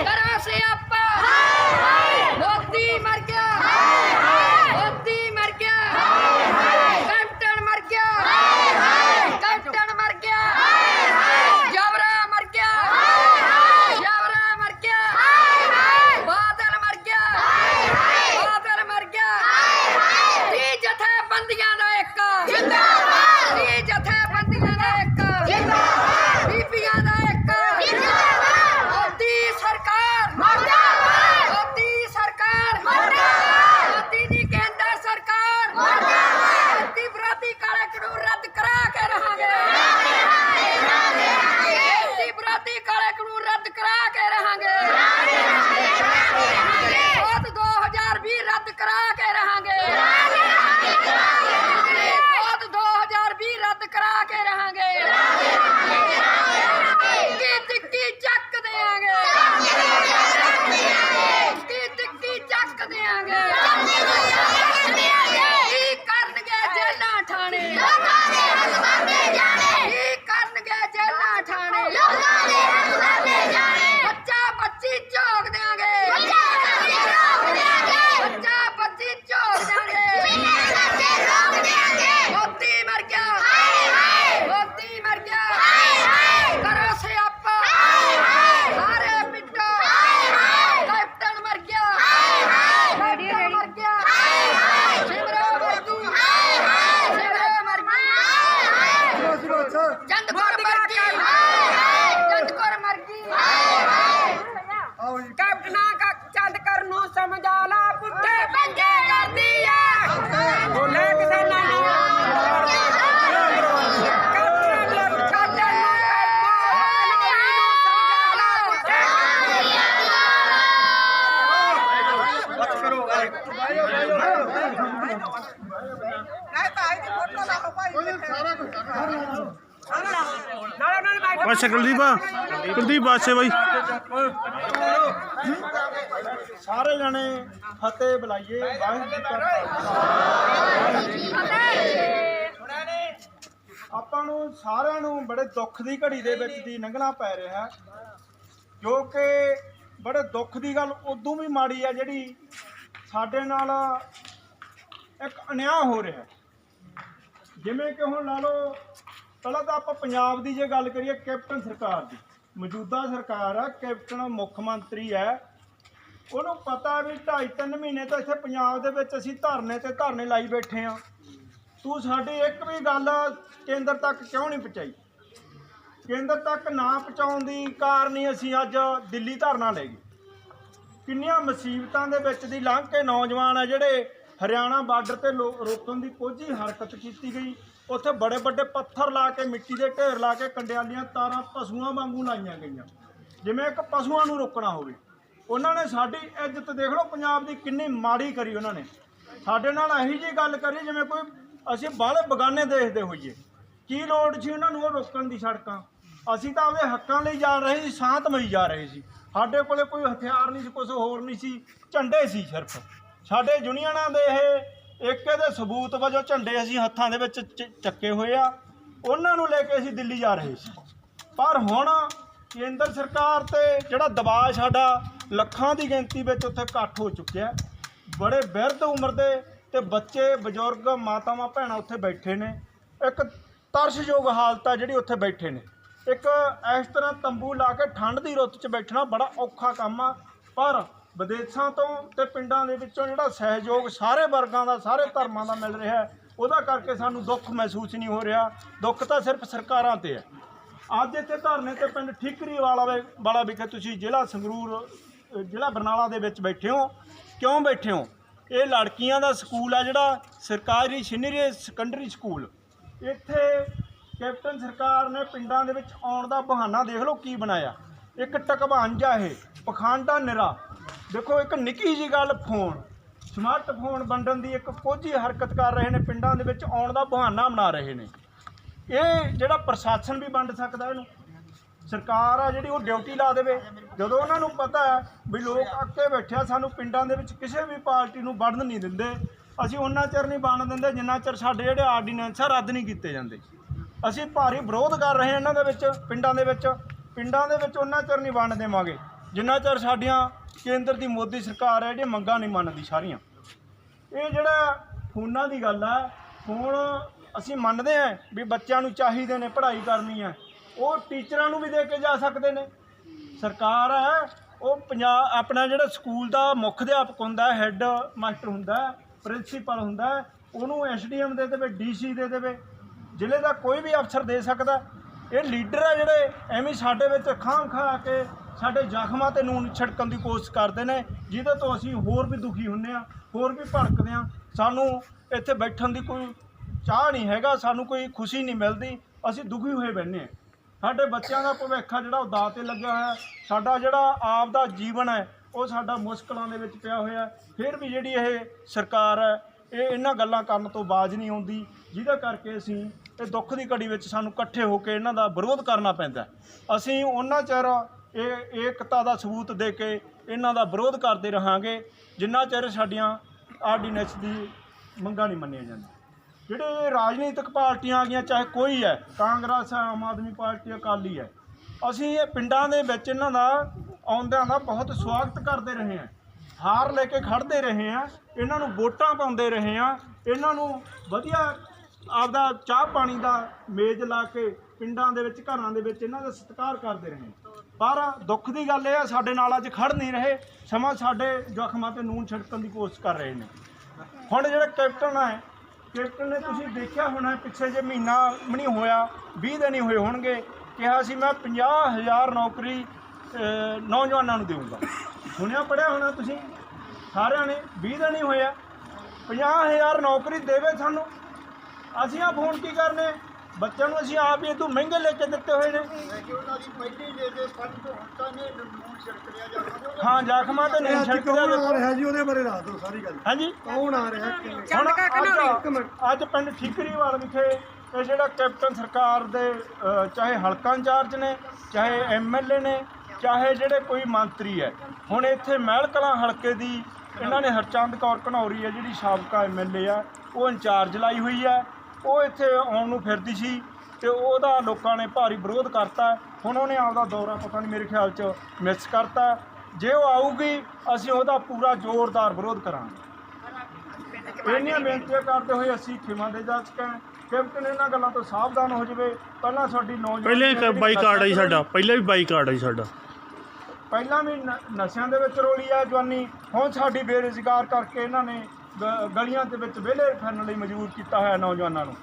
ਕਰਾ ਸਿਆਪਾ ਮੋਦੀ ਮਰ ਗਿਆ ਮੋਦੀ ਮਰ ਗਿਆ ਕੈਪਟਨ ਮਰ ਗਿਆ ਕੈਪਟਨ ਮਰ ਗਿਆ ਜਵਰਾ ਮਰ ਗਿਆ ਜਵਰਾ ਮਰ ਗਿਆ ਬਾਦਲ ਮਰ ਗਿਆ ਬਾਦਲ ਮਰ ਗਿਆ ਤੀ ਜਥੇ ਬੰਦੀਆਂ ਦਾ ਇੱਕ ਜਿੰਦਾਬਾਦ ਤੀ ਜਥੇ ਬੰਦੀਆਂ ਦਾ ਇੱਕ ਜਿੰਦਾਬਾਦ ਬੀਬੀਆਂ ਦਾ ਇੱਕ ਜਿੰਦਾਬਾਦ ਮੋਦੀ ਸਰਕਾਰ ਮਰਦਾਬਾਦ ਮੋਦੀ ਸਰਕਾਰ ਮਰਦਾਬਾਦ ਮੋਦੀ ਦੀ ਕੇਂਦਰ ਸਰਕਾਰ ਮਰਦਾਬਾਦ ਮੋਦੀ ਵਿਰੋਧੀ ਕਾਲੇ ਕਾਨੂੰਨ ਰੱਦ ਕਰਾ ਕੇ ਰਹਾਂਗੇ ਮੋਦੀ ਵਿਰੋਧੀ ਕਾਲੇ ਕਾਨੂੰਨ ਰੱਦ ਕਰਾ ਕੇ ਰਹਾਂਗੇ ਵੋਟ 2020 ਰੱਦ ਕਰਾ ਕੇ ਰਹਾਂਗੇ ਵੋਟ 2020 ਰੱਦ ਕਰਾ ਕੇ ਰਹਾਂਗੇ ਕੀ ਟਿੱਕੀ ਚੱਕ ਦੇਾਂਗੇ ਕੀ ਟਿੱਕੀ ਚੱਕ ਦੇਾਂਗੇ ਕੀ ਕਰਨਗੇ ਜੇਲਾਂ ਠਾਣੇ ਕੀ ਕਰਨਗੇ ਜੇਲਾਂ ਠਾਣੇ ਬੱਚਾ ਬੱਚੀ ਝੋਕ ਦੇਾਂਗੇ ਬੱਚਾ ਬੱਚੀ ਝੋਕ ਦੇਾਂਗੇ ਮੋਦੀ ਮਰ ਗਿਆ ਮੋਦੀ ਮਰ ਗਿਆ ਕਰੋ ਸਿਆਪਾ ਸਾਰੇ ਪਿੱਟੋ ਕੈਪਟਨ ਮਰ ਗਿਆ ਕੈਪਟਨ ਮਰ ਗਿਆ ਸਿਮਰੋ ਮਰ ਗਈ ਸਿਮਰੋ ਮਰ ਗਈ ਚੰਦ ਕੋਰ ਮਰ ਗਈ ਚੰਦ ਕੋਰ ਮਰ ਗਈ ਕੈਪਟਨਾ ਕਾ ਚੰਦ ਕਰ ਨੂੰ ਸਮਝਾ ਲਾ ਪੁੱਠੇ ਪੰਗੇ ਕਰਦੀ ਆ ਬੋਲੇ ਕਿਸਾਨਾਂ ਨੂੰ ਕੈਪਟਨ ਨੂੰ ਛੱਡਣ ਨੂੰ ਕੈਪਟਨ ਨੂੰ ਸਮਝਾ ਲਾ ਪੁੱਠੇ ਨਾਲੇ ਨਾਲ ਬਾਈ ਅੱਛਾ ਕੁਲਦੀਪ ਕੁਲਦੀਪ ਬਾਸੇ ਬਾਈ। ਸਾਰੇ ਜਣੇ ਫਤਿਹ ਬੁਲਾਈਏ। ਵਾਹਿਗੁਰੂ ਜੀ ਕਾ ਖਾਲਸਾ। ਆਪਾਂ ਨੂੰ ਸਾਰਿਆਂ ਨੂੰ ਬੜੇ ਦੁੱਖ ਦੀ ਘੜੀ ਦੇ ਵਿੱਚ ਦੀ ਲੰਘਣਾ ਪੈ ਰਿਹਾ। ਹੈ ਜੋ ਕਿ ਬੜੇ ਦੁੱਖ ਦੀ ਗੱਲ ਉਦੋਂ ਵੀ ਮਾੜੀ ਆ ਜਿਹੜੀ ਸਾਡੇ ਨਾਲ ਇੱਕ ਅਨਿਆਂ ਹੋ ਰਿਹਾ। ਜਿਵੇਂ ਕਿ ਹੁਣ ਲਾ ਲਓ ਪਹਿਲਾਂ ਤਾਂ ਆਪਾਂ ਪੰਜਾਬ ਦੀ ਜੇ ਗੱਲ ਕਰੀਏ, ਕੈਪਟਨ ਸਰਕਾਰ ਦੀ। ਮੌਜੂਦਾ ਸਰਕਾਰ ਆ, ਕੈਪਟਨ ਮੁੱਖ ਮੰਤਰੀ ਹੈ ਉਹਨੂੰ ਪਤਾ ਵੀ 2.5 3 ਮਹੀਨੇ ਤੋਂ ਇੱਥੇ ਪੰਜਾਬ ਦੇ ਵਿੱਚ ਅਸੀਂ ਧਰਨੇ ਤੇ ਧਰਨੇ ਲਾਈ ਬੈਠੇ ਆ ਤੂੰ ਸਾਡੀ ਇੱਕ ਵੀ ਗੱਲ ਕੇਂਦਰ ਤੱਕ ਕਿਉਂ ਨਹੀਂ ਪਹੁੰਚਾਈ? ਕੇਂਦਰ ਤੱਕ ਨਾ ਪਹੁੰਚਾਉਣ ਦੀ ਕਾਰਨ ਹੀ ਅਸੀਂ ਅੱਜ ਦਿੱਲੀ ਧਰਨਾ ਲੈ ਗਏ। ਕਿੰਨੀਆਂ ਮੁਸੀਬਤਾਂ ਦੇ ਵਿੱਚ ਦੀ ਲੰਘ ਕੇ ਨੌਜਵਾਨ ਆ ਜਿਹੜੇ ਹਰਿਆਣਾ ਬਾਰਡਰ ਤੇ ਲੋ- ਰੋਕਣ ਦੀ ਕੋਝੀ ਹਰਕਤ ਕੀਤੀ ਗਈ। ਉੱਥੇ ਬੜੇ ਵੱਡੇ ਪੱਥਰ ਲਾ ਕੇ, ਮਿੱਟੀ ਦੇ ਢੇਰ ਲਾ ਕੇ ਕੰਡਿਆਲੀਆਂ ਤਾਰਾਂ ਪਸ਼ੂਆਂ ਵਾਂਗੂ ਲਾਈਆਂ ਗਈਆਂ। ਜਿਵੇਂ ਇੱਕ ਪਸ਼ੂਆਂ ਨੂੰ ਰੋਕਣਾ ਹੋਵੇ। ਉਹਨਾਂ ਨੇ ਸਾਡੀ ਇੱਜ਼ਤ ਦੇਖ ਲਓ, ਪੰਜਾਬ ਦੀ ਕਿੰਨੀ ਮਾੜੀ ਕਰੀ ਉਹਨਾਂ ਨੇ। ਸਾਡੇ ਨਾਲ ਇਹੀ ਜੀ ਗੱਲ ਕਰੀ, ਜਿਵੇਂ ਕੋਈ ਅਸੀਂ ਬਾਹਲੇ ਬਗਾਨੇ ਦੇਖਦੇ ਹੋਈਏ। ਕੀ ਲੋੜ ਸੀ ਉਹਨਾਂ ਨੂੰ ਉਹ ਰੋਕਣ ਦੀ ਸੜਕਾਂ? ਅਸੀਂ ਤਾਂ ਉਹਦੇ ਹੱਕਾਂ ਲਈ ਜਾ ਰਹੇ ਸੀ ਸ਼ਾਂਤਮਈ ਜਾ ਰਹੇ ਸੀ। ਸਾਡੇ ਕੋਲੇ ਕੋਈ ਹਥਿਆਰ ਨਹੀਂ ਸੀ ਕੁਝ ਹੋਰ ਨਹੀਂ ਸੀ, ਝੰਡੇ ਸੀ ਸਿਰਫ। ਸਾਡੇ ਯੂਨੀਅਨਾਂ ਦੇ ਇਹ ਏਕੇ ਦੇ ਸਬੂਤ ਵਜੋਂ ਝੰਡੇ ਅਸੀਂ ਹੱਥਾਂ ਦੇ ਵਿੱਚ ਚੱਕੇ ਹੋਏ ਆ। ਉਹਨਾਂ ਨੂੰ ਲੈ ਕੇ ਅਸੀਂ ਦਿੱਲੀ ਜਾ ਰਹੇ ਸੀ। ਪਰ ਹੁਣ ਕੇਂਦਰ ਸਰਕਾਰ ਤੇ ਜਿਹੜਾ ਦਬਾਅ ਸਾਡਾ ਲੱਖਾਂ ਦੀ ਗਿਣਤੀ ਵਿੱਚ ਉੱਥੇ ਘੱਟ ਹੋ ਚੁੱਕਿਆ ਬੜੇ ਬਿਰਧ ਉਮਰ ਦੇ ਤੇ ਬੱਚੇ, ਬਜ਼ੁਰਗ, ਮਾਤਾਵਾਂ, ਭੈਣਾਂ ਉੱਥੇ ਬੈਠੇ ਨੇ। ਇੱਕ ਤਰਸਯੋਗ ਹਾਲਤ ਆ ਜਿਹੜੀ ਉੱਥੇ ਬੈਠੇ ਨੇ। ਇੱਕ ਇਸ ਤਰ੍ਹਾਂ ਤੰਬੂ ਲਾ ਕੇ ਠੰਡ ਦੀ ਰੁੱਤ 'ਚ ਬੈਠਣਾ ਬੜਾ ਔਖਾ ਕੰਮ ਆ। ਪਰ ਵਿਦੇਸ਼ਾਂ ਤੋਂ ਤੇ ਪਿੰਡਾਂ ਦੇ ਵਿੱਚੋਂ ਜਿਹੜਾ ਸਹਿਯੋਗ ਸਾਰੇ ਵਰਗਾਂ ਦਾ ਸਾਰੇ ਧਰਮਾਂ ਦਾ ਮਿਲ ਰਿਹਾ ਹੈ, ਉਹਦਾ ਕਰਕੇ ਸਾਨੂੰ ਦੁੱਖ ਮਹਿਸੂਸ ਨਹੀਂ ਹੋ ਰਿਹਾ। ਦੁੱਖ ਤਾਂ ਸਿਰਫ ਸਰਕਾਰਾਂ ਤੇ ਹੈ। ਅੱਜ ਇੱਥੇ ਧਰਨੇ ਤੇ ਪਿੰਡ ਠੀਕਰੀ ਵਾਲਾ ਵੇ- ਵਾਲਾ ਵਿਖੇ ਤੁਸੀਂ ਜ਼ਿਲ੍ਹਾ ਸੰਗਰੂਰ ਜ਼ਿਲ੍ਹਾ ਬਰਨਾਲਾ ਦੇ ਵਿੱਚ ਬੈਠੇ ਹੋ। ਕਿਉਂ ਬੈਠੇ ਹੋ? ਇਹ ਲੜਕੀਆਂ ਦਾ ਸਕੂਲ ਆ ਜਿਹੜਾ ਸਰਕਾਰੀ ਸੀਨੀਅਰ ਸੈਕੰਡਰੀ ਸਕੂਲ। ਇੱਥੇ ਕੈਪਟਨ ਸਰਕਾਰ ਨੇ ਪਿੰਡਾਂ ਦੇ ਵਿੱਚ ਆਉਣ ਦਾ ਬਹਾਨਾ ਦੇਖ ਲਓ ਕੀ ਬਣਾਇਆ। ਇੱਕ ਟਕਵਾਂਜ ਇਹ ਪਖੰਡਾ ਨਿਰਾ। ਦੇਖੋ, ਇੱਕ ਨਿੱਕੀ ਜੀ ਗੱਲ, ਫੋਨ। ਸਮਾਰਟਫੋਨ ਵੰਡਣ ਦੀ ਇੱਕ ਕੋਝੀ ਹਰਕਤ ਕਰ ਰਹੇ ਨੇ, ਪਿੰਡਾਂ ਦੇ ਵਿੱਚ ਆਉਣ ਦਾ ਬਹਾਨਾ ਬਣਾ ਰਹੇ ਨੇ। ਇਹ ਜਿਹੜਾ ਪ੍ਰਸ਼ਾਸਨ ਵੀ ਵੰਡ ਸਕਦਾ ਇਹਨੂੰ। ਸਰਕਾਰ ਆ ਜਿਹੜੀ, ਉਹ ਡਿਊਟੀ ਲਾ ਦੇਵੇ। ਜਦੋਂ ਉਹਨਾਂ ਨੂੰ ਪਤਾ ਹੈ ਵੀ ਲੋਕ ਅੱਕੇ ਬੈਠਿਆ ਸਾਨੂੰ ਪਿੰਡਾਂ ਦੇ ਵਿੱਚ ਕਿਸੇ ਵੀ ਪਾਰਟੀ ਨੂੰ ਵੜਨ ਨਹੀਂ ਦਿੰਦੇ। ਅਸੀਂ ਉਹਨਾਂ ਚਿਰ ਨਹੀਂ ਬਣ ਦਿੰਦੇ, ਜਿੰਨਾ ਚਿਰ ਸਾਡੇ ਜਿਹੜੇ ਆਰਡੀਨੈਂਸ ਆ, ਰੱਦ ਨਹੀਂ ਕੀਤੇ ਜਾਂਦੇ। ਅਸੀਂ ਭਾਰੀ ਵਿਰੋਧ ਕਰ ਰਹੇ ਹਾਂ ਇਹਨਾਂ ਦੇ ਵਿੱਚ, ਪਿੰਡਾਂ ਦੇ ਵਿੱਚ। ਪਿੰਡਾਂ ਦੇ ਵਿੱਚ ਉਹਨਾਂ ਚਿਰ ਨਹੀਂ ਵੰਡ ਦੇਵਾਂਗੇ। ਜਿੰਨਾ ਚਿਰ ਸਾਡੀਆਂ ਕੇਂਦਰ ਦੀ ਮੋਦੀ ਸਰਕਾਰ ਹੈ ਜਿਹੜੀਆਂ ਮੰਗਾਂ ਨਹੀਂ ਮੰਨਦੀ ਸਾਰੀਆਂ। ਇਹ ਜਿਹੜਾ ਫੋਨਾਂ ਦੀ ਗੱਲ ਆ ਫੋਨ ਅਸੀਂ ਮੰਨਦੇ ਹਾਂ ਵੀ ਬੱਚਿਆਂ ਨੂੰ ਚਾਹੀਦੇ ਨੇ ਪੜ੍ਹਾਈ ਕਰਨੀ ਹੈ ਉਹ ਟੀਚਰਾਂ ਨੂੰ ਵੀ ਦੇ ਕੇ ਜਾ ਸਕਦੇ ਨੇ। ਸਰਕਾਰ ਹੈ ਉਹ ਪੰਜਾਬ ਆਪਣਾ ਜਿਹੜਾ ਸਕੂਲ ਦਾ ਮੁੱਖ ਅਧਿਆਪਕ ਹੁੰਦਾ ਹੈੱਡ ਮਾਸਟਰ ਹੁੰਦਾ ਪ੍ਰਿੰਸੀਪਲ ਹੁੰਦਾ ਹੈ, ਉਹਨੂੰ ਐਸਡੀਐਮ ਦੇ ਦੇਵੇ ਡੀਸੀ ਦੇ ਦੇਵੇ ਜ਼ਿਲ੍ਹੇ ਦਾ ਕੋਈ ਵੀ ਅਫਸਰ ਦੇ ਸਕਦਾ। ਇਹ ਲੀਡਰ ਹੈ ਜਿਹੜੇ ਐਵੇਂ ਸਾਡੇ ਵਿੱਚ ਖਾਂ ਖਾ ਕੇ ਸਾਡੇ ਜ਼ਖਮਾਂ ਤੇ ਨੂਨ ਛਿੜਕਣ ਦੀ ਕੋਸ਼ਿਸ਼ ਕਰਦੇ ਨੇ, ਜਿਹਦੇ ਤੋਂ ਅਸੀਂ ਹੋਰ ਵੀ ਦੁਖੀ ਹੁੰਨੇ ਆ ਹੋਰ ਵੀ ਭੜਕਦੇ ਆ ਸਾਨੂੰ ਇੱਥੇ ਬੈਠਣ ਦੀ ਕੋਈ ਚਾਹ ਨਹੀਂ ਹੈਗਾ, ਸਾਨੂੰ ਕੋਈ ਖੁਸ਼ੀ ਨਹੀਂ ਮਿਲਦੀ, ਅਸੀਂ ਦੁਖੀ ਹੋਏ ਬੈਠੇ ਆ ਸਾਡੇ ਬੱਚਿਆਂ ਦਾ ਭਵਿੱਖ ਆ ਜਿਹੜਾ, ਉਹ ਦਾਅ ਤੇ ਲੱਗਿਆ ਹੋਇਆ। ਸਾਡਾ ਜਿਹੜਾ ਆਪ ਦਾ ਜੀਵਨ ਹੈ, ਉਹ ਸਾਡਾ ਮੁਸ਼ਕਲਾਂ ਦੇ ਵਿੱਚ ਪਿਆ ਹੋਇਆ। ਫਿਰ ਵੀ ਜਿਹੜੀ ਇਹ ਸਰਕਾਰ ਹੈ, ਇਹ ਇਹਨਾਂ ਗੱਲਾਂ ਕਰਨ ਤੋਂ ਬਾਜ ਨਹੀਂ ਆਉਂਦੀ, ਜਿਹਦੇ ਕਰਕੇ ਅਸੀਂ ਇਹ ਦੁੱਖ ਦੀ ਘੜੀ ਵਿੱਚ ਸਾਨੂੰ ਇਕੱਠੇ ਹੋ ਕੇ ਇਹਨਾਂ ਦਾ ਵਿਰੋਧ ਕਰਨਾ ਪੈਂਦਾ ਅਸੀਂ ਉਹਨਾਂ ਚਿਰ ਇਹ ਏਕਤਾ ਦਾ ਸਬੂਤ ਦੇ ਕੇ ਇਹਨਾਂ ਦਾ ਵਿਰੋਧ ਕਰਦੇ ਰਹਾਂਗੇ, ਜਿੰਨਾ ਚਿਰ ਸਾਡੀਆਂ ਆਰਡੀਨੈਂਸ ਦੀ ਮੰਗਾਂ ਨਹੀਂ ਮੰਨੀਆਂ ਜਾਂਦੀਆਂ। ਜਿਹੜੇ ਰਾਜਨੀਤਿਕ ਪਾਰਟੀਆਂ ਆ ਗਈਆਂ ਚਾਹੇ ਕੋਈ ਹੈ, ਕਾਂਗਰਸ ਆਮ ਆਦਮੀ ਪਾਰਟੀ, ਅਕਾਲੀ ਹੈ, ਅਸੀਂ ਇਹ ਪਿੰਡਾਂ ਦੇ ਵਿੱਚ ਇਹਨਾਂ ਦਾ, ਆਉਂਦਿਆਂ ਦਾ ਬਹੁਤ ਸਵਾਗਤ ਕਰਦੇ ਰਹੇ ਹਾਂ। ਹਾਰ ਲੈ ਕੇ ਖੜਦੇ ਰਹੇ ਹਾਂ, ਇਹਨਾਂ ਨੂੰ ਵੋਟਾਂ ਪਾਉਂਦੇ ਰਹੇ ਹਾਂ, ਇਹਨਾਂ ਨੂੰ ਵਧੀਆ ਆਪਦਾ ਚਾਹ ਪਾਣੀ ਦਾ ਮੇਜ਼ ਲਾ ਕੇ ਪਿੰਡਾਂ ਦੇ ਵਿੱਚ, ਘਰਾਂ ਦੇ ਵਿੱਚ ਇਹਨਾਂ ਦਾ ਸਤਿਕਾਰ ਕਰਦੇ ਰਹੇ ਪਰ ਦੁੱਖ ਦੀ ਗੱਲ ਇਹ ਹੈ ਸਾਡੇ ਨਾਲ ਅੱਜ ਖੜ ਨਹੀਂ ਰਹੇ। ਸਮਾਂ ਸਾਡੇ ਜ਼ਖਮਾਂ ਤੇ ਨੂਨ ਛਿੜਕਣ ਦੀ ਕੋਸ਼ਿਸ਼ ਕਰ ਰਹੇ ਨੇ। ਹੁਣ ਜਿਹੜਾ ਕੈਪਟਨ ਹੈ, ਕੈਪਟਨ ਨੇ ਤੁਸੀਂ ਦੇਖਿਆ ਹੋਣਾ, ਪਿੱਛੇ ਜੇ ਮਹੀਨਾ ਵੀ ਨਹੀਂ ਹੋਇਆ 20 ਦਿਨ ਹੀ ਹੋਏ ਹੋਣਗੇ, ਕਿਹਾ ਸੀ ਮੈਂ 50000 ਨੌਕਰੀ ਨੌਜਵਾਨਾਂ ਨੂੰ ਦੇਵਾਂਗਾ ਸੁਣਿਆ ਪੜਿਆ ਹੋਣਾ ਤੁਸੀਂ? ਸਾਰਿਆਂ ਨੇ 20 ਦਿਨ ਹੀ ਹੋਇਆ 50000 ਨੌਕਰੀ ਦੇਵੇ ਸਾਨੂੰ। ਅਸੀਂ ਆ ਫੋਨ ਕੀ ਕਰਨੇ? ਬੱਚਿਆਂ ਨੂੰ ਅਸੀਂ ਆਪ ਹੀ ਇਦੋਂ ਮਹਿੰਗੇ ਲੈ ਕੇ ਦਿੱਤੇ ਹੋਏ ਨੇ। ਹਾਂ ਜ਼ਖਮਾਂ ਤੇ ਨਹੀਂ ਛਿੜਕਦਾ ਦੇਖੋ ਰਿਹਾ। ਜੀ? ਉਹਦੇ ਬਾਰੇ ਦੱਸ ਦਿਓ ਸਾਰੀ ਗੱਲ। ਹਾਂਜੀ? ਕੌਣ ਆ ਰਿਹਾ ਕਿਵੇਂ? ਹੁਣ ਮਿੰਟ ਅੱਜ- ਅੱਜ ਪਿੰਡ ਠੀਕਰੀਵਾਲ ਵਿਖੇ ਇਹ ਜਿਹੜਾ ਕੈਪਟਨ ਸਰਕਾਰ ਦੇ ਅ, ਚਾਹੇ ਹਲਕਾ ਇੰਚਾਰਜ ਨੇ ਚਾਹੇ ਐਮਐਲਏ ਨੇ ਚਾਹੇ ਜਿਹੜੇ ਕੋਈ ਮੰਤਰੀ ਹੈ ਹੁਣ ਇੱਥੇ ਮਹਿਲ ਕਲਾਂ ਹਲਕੇ ਦੀ ਇਹਨਾਂ ਨੇ ਹਰਚੰਦ ਕੌਰ ਘਨੌਰੀ ਹੈ ਜਿਹੜੀ ਸਾਬਕਾ ਐਮਐਲਏ ਆ ਉਹ ਇੰਚਾਰਜ ਲਾਈ ਹੋਈ ਹੈ। ਉਹ ਇੱਥੇ ਆਉਣ ਨੂੰ ਫਿਰਦੀ ਸੀ ਤੇ ਉਹਦਾ ਲੋਕਾਂ ਨੇ ਭਾਰੀ ਵਿਰੋਧ ਕਰਤਾ। ਹੁਣ ਉਹਨੇ ਆਪਦਾ ਦੌਰਾ ਪਤਾ ਨਹੀਂ ਮੇਰੇ ਖਿਆਲ 'ਚ ਮਿਸ ਕਰਤਾ। ਜੇ ਉਹ ਆਊਗੀ ਅਸੀਂ ਉਹਦਾ ਪੂਰਾ ਜ਼ੋਰਦਾਰ ਵਿਰੋਧ ਕਰਾਂਗੇ। ਇੰਨੀਆਂ ਬੇਨਤੀਆਂ ਕਰਦੇ ਹੋਏ ਅਸੀਂ ਖਿਮਾ ਦੇ ਜਾ ਚੁੱਕੇ ਹਾਂ ਕੈਪਟਨ ਇਹਨਾਂ ਗੱਲਾਂ ਤੋਂ ਸਾਵਧਾਨ ਹੋ ਜਾਵੇ ਪਹਿਲਾਂ ਸਾਡੀ ਨੌਜਵਾਨ ਪਹਿਲੇ ਇੱਕ ਬਾਈਕਾਟ ਆਈ ਸਾਡਾ ਪਹਿਲੇ ਵੀ ਬਾਈਕਾਟ ਆਈ ਸਾਡਾ। ਪਹਿਲਾਂ ਵੀ ਨ- ਨਸ਼ਿਆਂ ਦੇ ਵਿੱਚ ਰੋਲੀ ਆ ਜਵਾਨੀ। ਹੁਣ ਸਾਡੀ ਬੇਰੁਜ਼ਗਾਰ ਕਰਕੇ ਇਹਨਾਂ ਨੇ ਗਲੀਆਂ ਦੇ ਵਿੱਚ ਵਿਹਲੇ ਫਿਰਨ ਲਈ ਮਜਬੂਰ ਕੀਤਾ ਹੋਇਆ ਨੌਜਵਾਨਾਂ ਨੂੰ।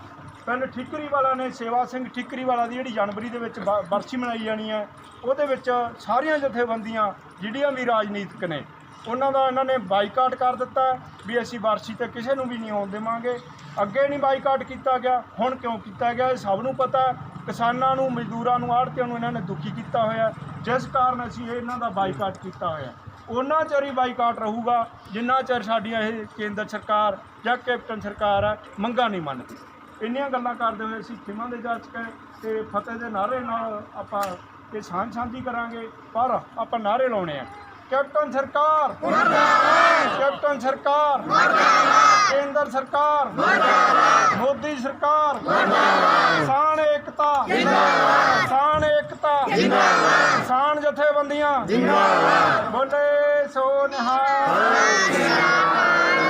ਪਿੰਡ ਠਿਕਰੀ ਵਾਲਾ ਨੇ ਸੇਵਾ ਸਿੰਘ ਠਿਕਰੀ ਵਾਲਾ ਦੀ ਜਿਹੜੀ ਜਨਵਰੀ ਦੇ ਵਿੱਚ ਬ- ਬਰਸੀ ਮਨਾਈ ਜਾਣੀ ਹੈ, ਉਹਦੇ ਵਿੱਚ ਸਾਰੀਆਂ ਜਥੇਬੰਦੀਆਂ ਜਿਹੜੀਆਂ ਵੀ ਰਾਜਨੀਤਿਕ ਨੇ, ਉਹਨਾਂ ਦਾ ਇਹਨਾਂ ਨੇ ਬਾਈਕਾਟ ਕਰ ਦਿੱਤਾ ਵੀ ਅਸੀਂ ਬਰਸੀ ਤੇ ਕਿਸੇ ਨੂੰ ਵੀ ਨਹੀਂ ਆਉਣ ਦੇਵਾਂਗੇ। ਅੱਗੇ ਨਹੀਂ ਬਾਈਕਾਟ ਕੀਤਾ ਗਿਆ, ਹੁਣ ਕਿਉਂ ਕੀਤਾ ਗਿਆ, ਇਹ ਸਭ ਨੂੰ ਪਤਾ। ਕਿਸਾਨਾਂ ਨੂੰ, ਮਜ਼ਦੂਰਾਂ ਨੂੰ, ਆੜ੍ਹਤੀਆਂ ਨੂੰ ਇਹਨਾਂ ਨੇ ਦੁਖੀ ਕੀਤਾ ਹੋਇਆ। ਜਿਸ ਕਾਰਨ ਅਸੀਂ ਇਹਨਾਂ ਦਾ ਬਾਈਕਾਟ ਕੀਤਾ ਹੋਇਆ। ਉਹਨਾਂ ਚਿਰ ਹੀ ਬਾਈਕਾਟ ਰਹੂਗਾ ਜਿੰਨਾ ਚਿਰ ਸਾਡੀਆਂ ਇਹ ਕੇਂਦਰ ਸਰਕਾਰ ਜਾਂ ਕੈਪਟਨ ਸਰਕਾਰ ਹੈ ਮੰਗਾਂ ਨਹੀਂ ਮੰਨਦੀ। ਇੰਨੀਆਂ ਗੱਲਾਂ ਕਰਦੇ ਹੋਏ ਅਸੀਂ ਖਿਮਾ ਦੇ ਜਾ ਚੁੱਕੇ ਤੇ ਫਤਿਹ ਦੇ ਨਾਰੇ ਨਾਲ ਆਪਾਂ ਇਹ ਸਾਂਝ ਸਾਂਝੀ ਕਰਾਂਗੇ ਪਰ ਆਪਾਂ ਨਾਰੇ ਲਾਉਣੇ ਆ। ਕੈਪਟਨ ਸਰਕਾਰ! ਮੁਰਦਾਬਾਦ! ਕੈਪਟਨ ਸਰਕਾਰ! ਮੁਰਦਾਬਾਦ! ਕੇਂਦਰ ਸਰਕਾਰ! ਮੁਰਦਾਬਾਦ! ਮੋਦੀ ਸਰਕਾਰ! ਮੁਰਦਾਬਾਦ! ਕਿਸਾਨ ਏਕਤਾ! ਜਿੰਦਾਬਾਦ! ਕਿਸਾਨ ਏਕਤਾ! ਜਿੰਦਾਬਾਦ! ਕਿਸਾਨ ਜਥੇਬੰਦੀਆਂ! ਜਿੰਦਾਬਾਦ! ਬੋਲੇ ਸੋ ਨਿਹਾਲ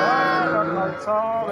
ਵਾਹਿਗੁਰੂ ਖਾਲਸਾ।